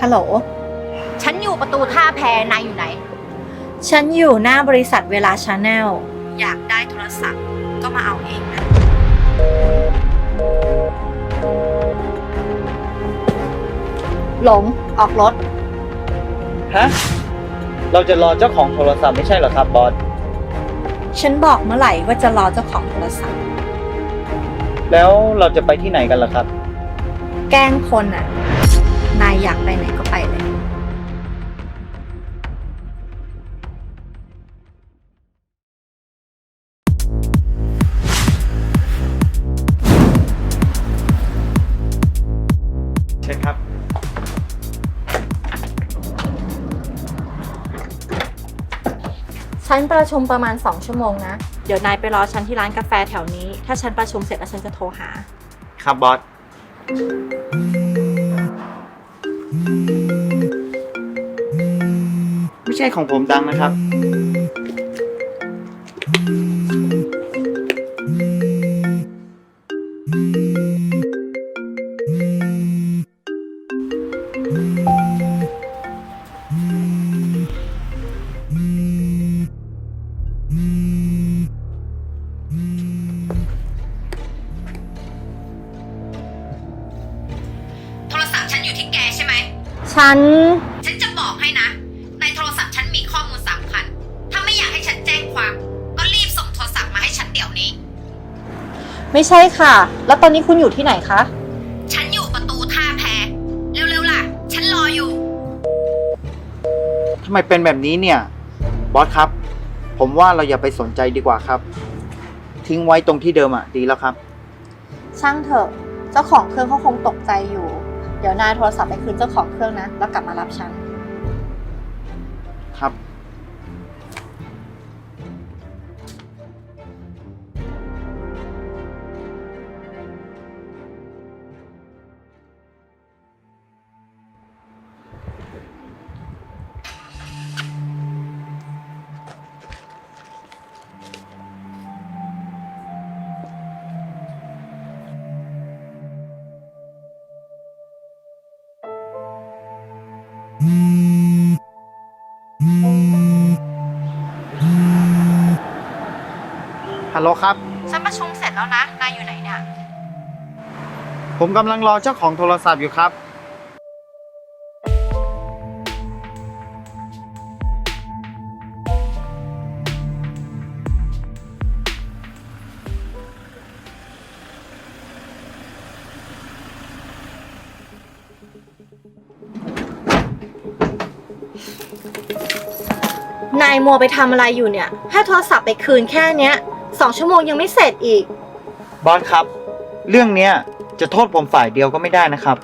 ฮัลโหล ฉันอยู่ประตูท่าแพนายอยู่ไหน ฉันอยู่หน้าบริษัทเวลาชาแนล อยากได้โทรศัพท์ก็มาเอาเองนะ หลง ออกรถ ฮะ เราจะรอเจ้าของโทรศัพท์ไม่ใช่เหรอครับบอส ฉันบอกเมื่อไหร่ว่าจะรอเจ้าของโทรศัพท์ แล้วเราจะไปที่ไหนกันล่ะครับ แกล้งคนอะ นายอยากไปไหนก็ไปเลย เชิญครับ ฉันประชุมประมาณ 2 ชั่วโมงนะ เดี๋ยวนายไปรอฉันที่ร้านกาแฟแถวนี้ ถ้าฉันประชุมเสร็จแล้วฉันจะโทรหา ครับบอส ช่ของผมดังนะครับ โทรศัพท์ฉันอยู่ที่แกใช่ไหม ฉัน ฉันจะบอกให้นะ ในโทรศัพท์ฉันมีข้อมูลสำคัญ ถ้าไม่อยากให้ฉันแจ้งความ ก็รีบส่งโทรศัพท์มาให้ฉันเดี๋ยวนี้ ไม่ใช่ค่ะ แล้วตอนนี้คุณอยู่ที่ไหนคะ ฉันอยู่ประตูท่าแพเร็วๆล่ะ ฉันรออยู่ ทำไมเป็นแบบนี้เนี่ย บอสครับ ผมว่าเราอย่าไปสนใจดีกว่าครับ ทิ้งไว้ตรงที่เดิมอะ ดีแล้วครับ ช่างเถอะ เจ้าของเครื่องเขาคงตกใจอยู่ เดี๋ยวนายโทรศัพท์ไปคืนเจ้าของเครื่องนะ แล้วกลับมารับฉัน ฮัลโหลครับ ฉันประชุมเสร็จแล้วนะ นายอยู่ไหนเนี่ย ผมกำลังรอเจ้าของโทรศัพท์อยู่ครับ นายมัวไปทำอะไรอยู่เนี่ย ให้โทรศัพท์ไปคืนแค่เนี้ยส องชั่วโมงยังไม่เสร็จอีก บอสครับ เรื่องเนี้ยจะโทษผมฝ่ายเดียวก็ไม่ได้นะครับ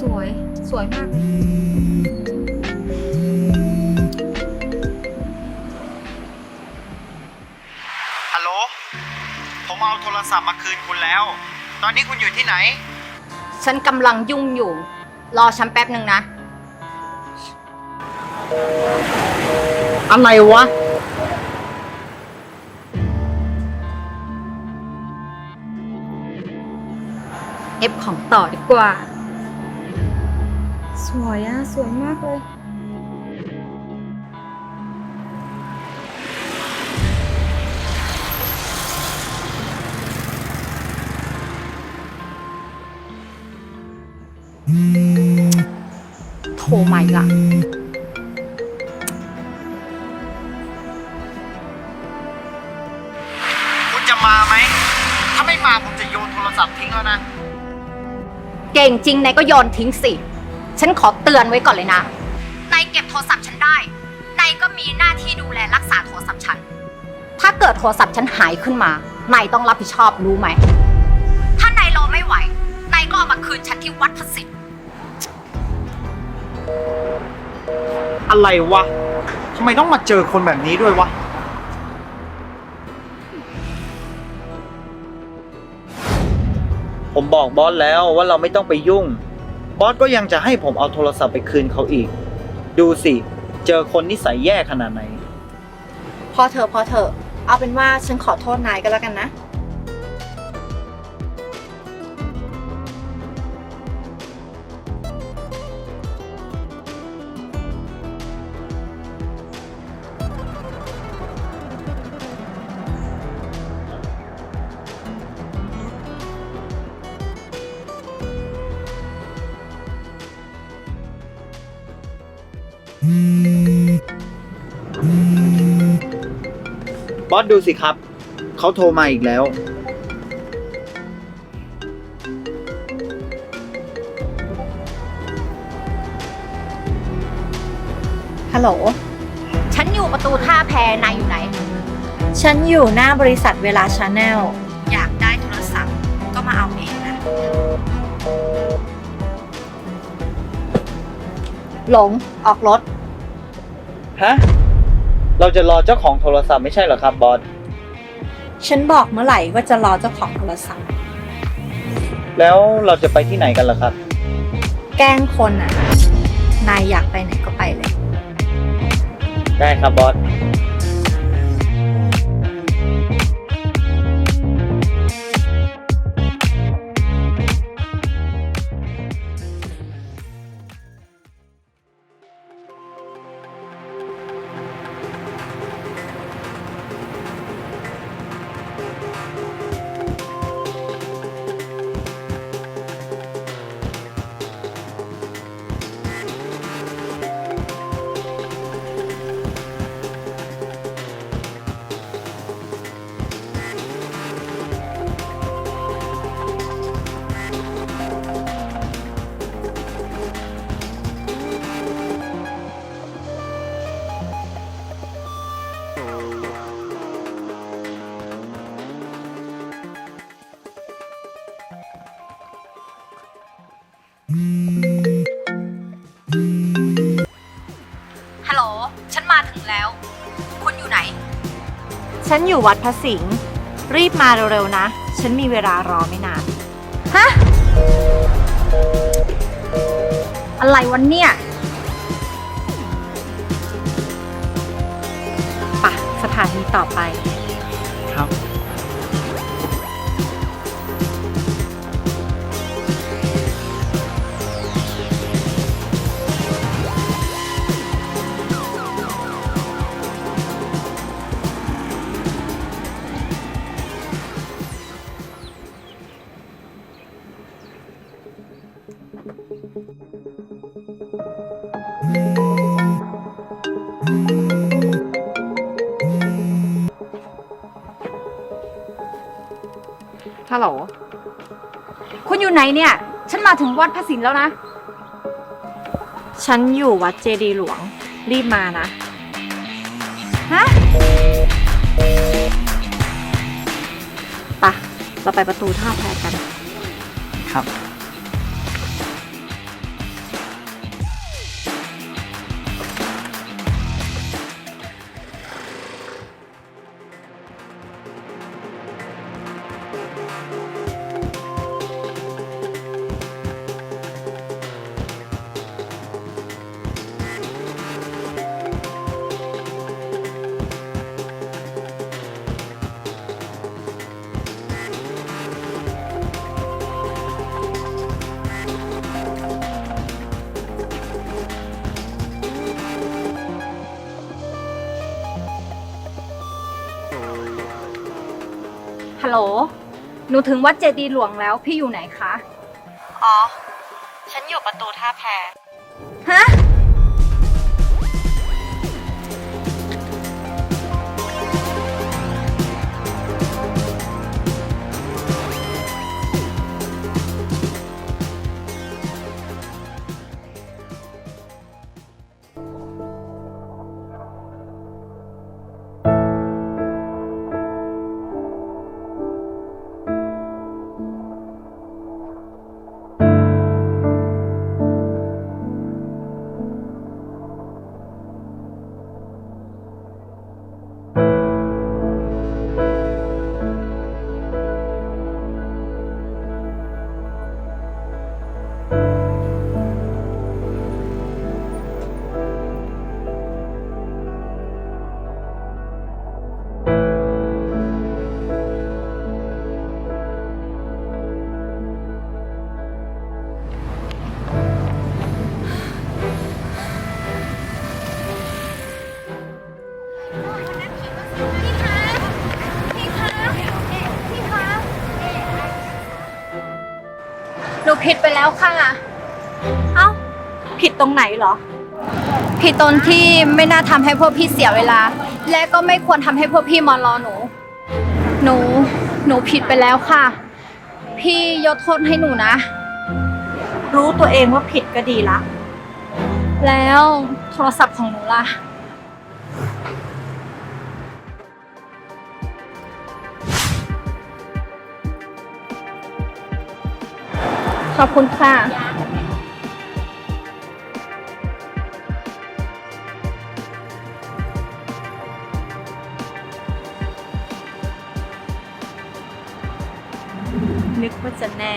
สวย สวยมากเลย โทรศัพท์มาคืนคุณแล้ว ตอนนี้คุณอยู่ที่ไหน ฉันกำลังยุ่งอยู่ รอฉันแป๊บหนึ่งนะ อะไรวะ เอฟของต่อดีกว่า สวยอะสวยมากเลย ม่ละคุณจะมาไหม ถ้าไม่มาผมจะโยนโทรศัพท์ทิ้งแล้วนะ เก่งจริงนายก็โยนทิ้งสิ ฉันขอเตือนไว้ก่อนเลยนะ นายเก็บโทรศัพท์ฉันได้ นายก็มีหน้าที่ดูแลรักษาโทรศัพท์ฉัน ถ้าเกิดโทรศัพท์ฉันหายขึ้นมา นายต้องรับผิดชอบรู้ไหม ถ้านายรอไม่ไหว นายก็เอามาคืนฉันที่วัดพระสิทธิ์ อะไรวะทำไมต้องมาเจอคนแบบนี้ด้วยวะ ผมบอกบอสแล้วว่าเราไม่ต้องไปยุ่ง บอสก็ยังจะให้ผมเอาโทรศัพท์ไปคืนเขาอีก ดูสิ เจอคนนิสัยแย่ขนาดไหน พอเถอะพอเถอะเอาเป็นว่าฉันขอโทษนายก็แล้วกันนะ บอสดูสิครับ เขาโทรมาอีกแล้ว ฮัลโหล ฉันอยู่ประตูท่าแพนายอยู่ไหน ฉันอยู่หน้าบริษัทเวลาชาแนล อยากได้โทรศัพท์ก็มาเอาเองนะ หลง ออกรถ ฮะ เราจะรอเจ้าของโทรศัพท์ไม่ใช่เหรอครับบอส ฉันบอกเมื่อไหร่ว่าจะรอเจ้าของโทรศัพท์ แล้วเราจะไปที่ไหนกันล่ะครับ แกล้งคนอะ นายอยากไปไหนก็ไปเลย ได้ครับบอส ฉันอยู่วัดพระสิงห์รีบมาเร็วๆนะ ฉันมีเวลารอไม่นาน ฮะ อะไรวันเนี่ยปะสถานีต่อไป ครับ ฮัลโหล คุณอยู่ไหนเนี่ย ฉันมาถึงวัดพระสิงห์แล้วนะ ฉันอยู่วัดเจดีย์หลวง รีบมานะ ฮะปะเราไปประตูท่าแพกัน ครับ ลโหลหนูถึงวัดเจดีย์หลวงแล้วพี่อยู่ไหนคะ อ๋อ ฉันอยู่ประตูท่าแพ ฮะ ผิดไปแล้วค่ะ เอ้า ผิดตรงไหนเหรอ ผิดตรงที่ไม่น่าทำให้พวกพี่เสียเวลา และก็ไม่ควรทำให้พวกพี่มารอหนู หนู หนูผิดไปแล้วค่ะ พี่ยกโทษให้หนูนะ รู้ตัวเองว่าผิดก็ดีละ แล้วโทรศัพท์ของหนูล่ะ ขอบคุณค่ะ นึกว่าจะแน่